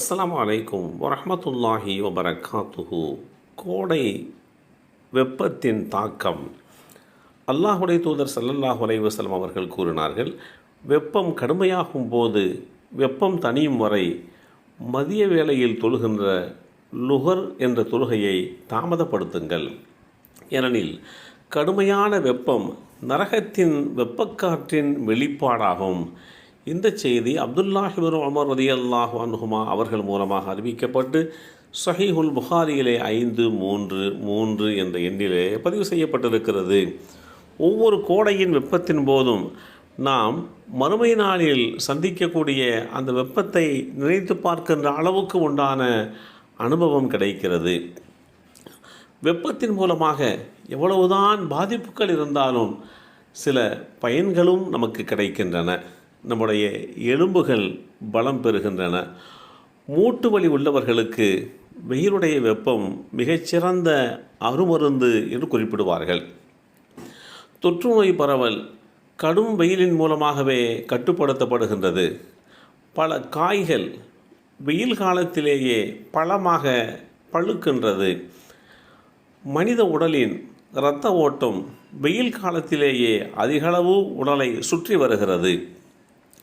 அஸ்லாம் அலைக்கும் வரமத்துல்லாஹி வபரகாத்துஹு. கோடை வெப்பத்தின் தாக்கம். அல்லாஹுடைய தூதர் ஸல்லல்லாஹு அலைவசலம் அவர்கள் கூறினார்கள் வெப்பம் கடுமையாகும் போது வெப்பம் தனியும் வரை மதிய வேளையில் தொழுகின்ற லுகர் என்ற தொழுகையை தாமதப்படுத்துங்கள். ஏனெனில் கடுமையான வெப்பம் நரகத்தின் வெப்பக்காற்றின் வெளிப்பாடாகும். இந்த செய்தி அப்துல்லாஹிபின் உமர் ரதி அல்லாஹ் அன்ஹுமா அவர்கள் மூலமாக அறிவிக்கப்பட்டு சஹீஹுல் புகாரியிலே ஐந்து மூன்று மூன்று என்ற எண்ணிலே பதிவு செய்யப்பட்டிருக்கிறது. ஒவ்வொரு கோடையின் வெப்பத்தின் போதும் நாம் மறுமை நாளில் சந்திக்கக்கூடிய அந்த வெப்பத்தை நினைத்து பார்க்கின்ற அளவுக்கு உண்டான அனுபவம் கிடைக்கிறது. வெப்பத்தின் மூலமாக எவ்வளவுதான் பாதிப்புகள் இருந்தாலும் சில பயன்களும் நமக்கு கிடைக்கின்றன. நம்முடைய எலும்புகள் பலம் பெறுகின்றன. மூட்டு வலி உள்ளவர்களுக்கு வெயிலுடைய வெப்பம் மிகச்சிறந்த அருமருந்து என்று குறிப்பிடுவார்கள். தொற்றுநோய் பரவல் கடும் வெயிலின் மூலமாகவே கட்டுப்படுத்தப்படுகின்றது. பல காய்கள் வெயில் காலத்திலேயே பழமாக பழுக்கின்றது. மனித உடலின் இரத்த ஓட்டம் வெயில் காலத்திலேயே அதிகளவு உடலை சுற்றி வருகிறது.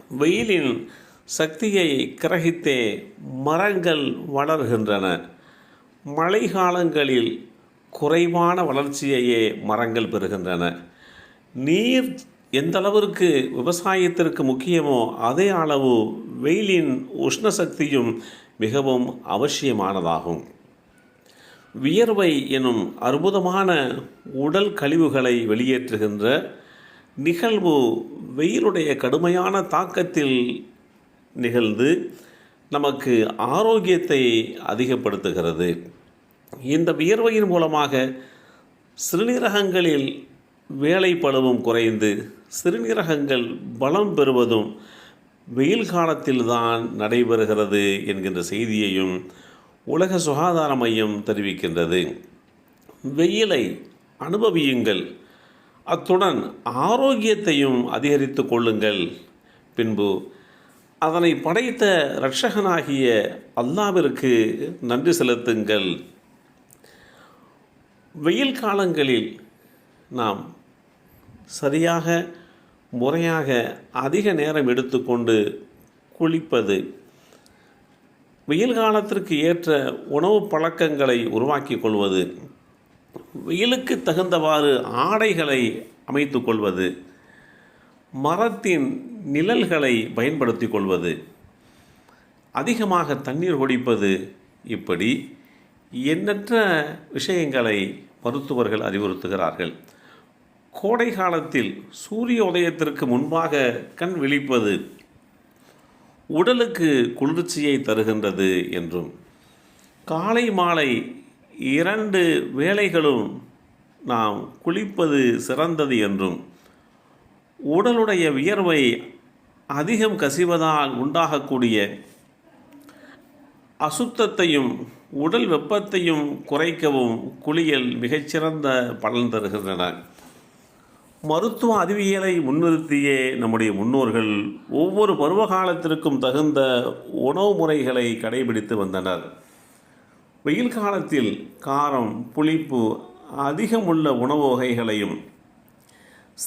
வெயிலின் சக்தியை கிரகித்தே மரங்கள் வளர்கின்றன. மழை காலங்களில் குறைவான வளர்ச்சியையே மரங்கள் பெறுகின்றன. நீர் எந்த அளவிற்கு விவசாயத்திற்கு முக்கியமோ அதே அளவு வெயிலின் உஷ்ண சக்தியும் மிகவும் அவசியமானதாகும். வியர்வை எனும் அற்புதமான உடல் கழிவுகளை வெளியேற்றுகின்ற நிகழ்வு வெயிலுடைய கடுமையான தாக்கத்தில் நிகழ்ந்து நமக்கு ஆரோக்கியத்தை அதிகப்படுத்துகிறது. இந்த வியர்வையின் மூலமாக சிறுநீரகங்களில் வேலை பழுவும் குறைந்து சிறுநீரகங்கள் பலம் பெறுவதும் வெயில் காலத்தில்தான் நடைபெறுகிறது என்கின்ற செய்தியையும் உலக சுகாதார மையம் தெரிவிக்கின்றது. வெயிலை அனுபவியுங்கள். அத்துடன் ஆரோக்கியத்தையும் அதிகரித்து கொள்ளுங்கள். பின்பு அதனை படைத்த இரட்சகனாகிய அல்லாவிற்கு நன்றி செலுத்துங்கள். வெயில் காலங்களில் நாம் சரியாக முறையாக அதிக நேரம் எடுத்துக்கொண்டு குளிப்பது வெயில் காலத்திற்கு ஏற்ற உணவு பழக்கங்களை உருவாக்கி கொள்வது வெயிலுக்கு தகுந்தவாறு ஆடைகளை அமைத்து கொள்வது மரத்தின் நிழல்களை பயன்படுத்தி கொள்வது அதிகமாக தண்ணீர் குடிப்பது இப்படி எண்ணற்ற விஷயங்களை மருத்துவர்கள் அறிவுறுத்துகிறார்கள். கோடை காலத்தில் சூரிய உதயத்திற்கு முன்பாக கண் விழிப்பது உடலுக்கு குளிர்ச்சியை தருகின்றது என்றும் காலை மாலை இரண்டு வேளைகளும் நாம் குளிப்பது சிறந்தது என்றும் உடலுடைய வியர்வை அதிகம் கசிவதால் உண்டாகக்கூடிய அசுத்தத்தையும் உடல் வெப்பத்தையும் குறைக்கவும் குளியல் மிகச்சிறந்த பலன் தருகின்றன. மருத்துவ அறிவியலை முன்னிறுத்தியே நம்முடைய முன்னோர்கள் ஒவ்வொரு பருவகாலத்திற்கும் தகுந்த உணவு முறைகளை கடைபிடித்து வந்தனர். வெயில் காலத்தில் காரம் புளிப்பு அதிகமுள்ள உணவு வகைகளையும்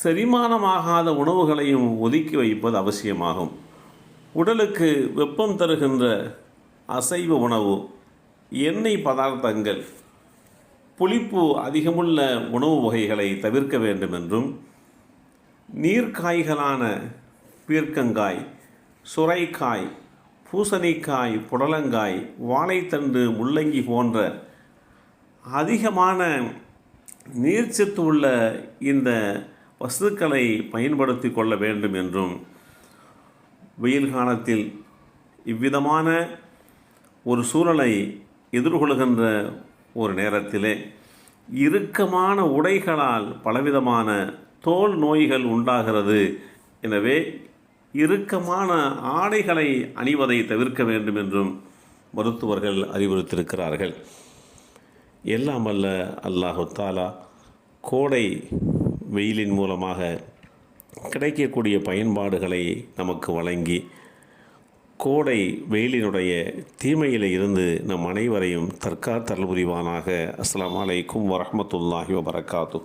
செரிமானமாகாத உணவுகளையும் ஒதுக்கி வைப்பது அவசியமாகும். உடலுக்கு வெப்பம் தருகின்ற அசைவ உணவு எண்ணெய் பதார்த்தங்கள் புளிப்பு அதிகமுள்ள உணவு வகைகளை தவிர்க்க வேண்டும் என்றும் நீர்க்காய்களான பீர்க்கங்காய் சுரைக்காய் பூசணிக்காய் புடலங்காய் வாழைத்தண்டு முள்ளங்கி போன்ற அதிகமான நீர்ச்சத்து உள்ள இந்த வஸ்துக்களை பயன்படுத்தி கொள்ள வேண்டும் என்றும் வெயில் காலத்தில் இவ்விதமான ஒரு சூழலை எதிர்கொள்கின்ற ஒரு நேரத்திலே இறுக்கமான உடைகளால் பலவிதமான தோல் நோய்கள் உண்டாகிறது. எனவே இறுக்கமான ஆடைகளை அணிவதை தவிர்க்க வேண்டும் என்றும் மருத்துவர்கள் அறிவுறுத்தியிருக்கிறார்கள். எல்லாம் அல்ல அல்லாஹு தாலா கோடை வெயிலின் மூலமாக கிடைக்கக்கூடிய பயன்பாடுகளை நமக்கு வழங்கி கோடை வெயிலினுடைய தீமையில் இருந்து நம் அனைவரையும் தற்காத்தல் புரிவானாக. அஸ்லாம் அலைக்கும் வரமத்துல்லாஹி வபரகாத்து